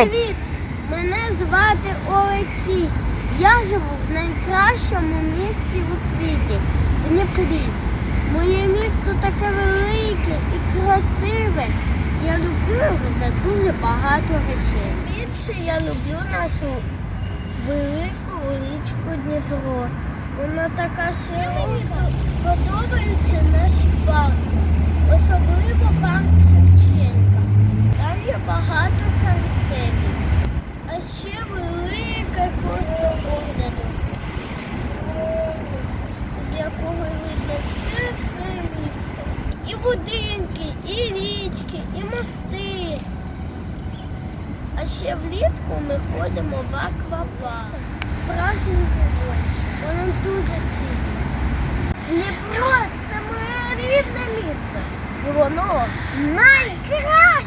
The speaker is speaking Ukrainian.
Привіт! Мене звати Олексій. Я живу в найкращому місті у світі в Дніпрі. Моє місто таке велике і красиве. Я люблю його за дуже багато речей. Більше я люблю нашу велику річку Дніпро. Вона така широка. Будинки, і річки, і мости. А ще влітку ми ходимо в аквапарк. Справжній герой. Воно дуже світло. Дніпро це моє рідне місто. І воно найкраще.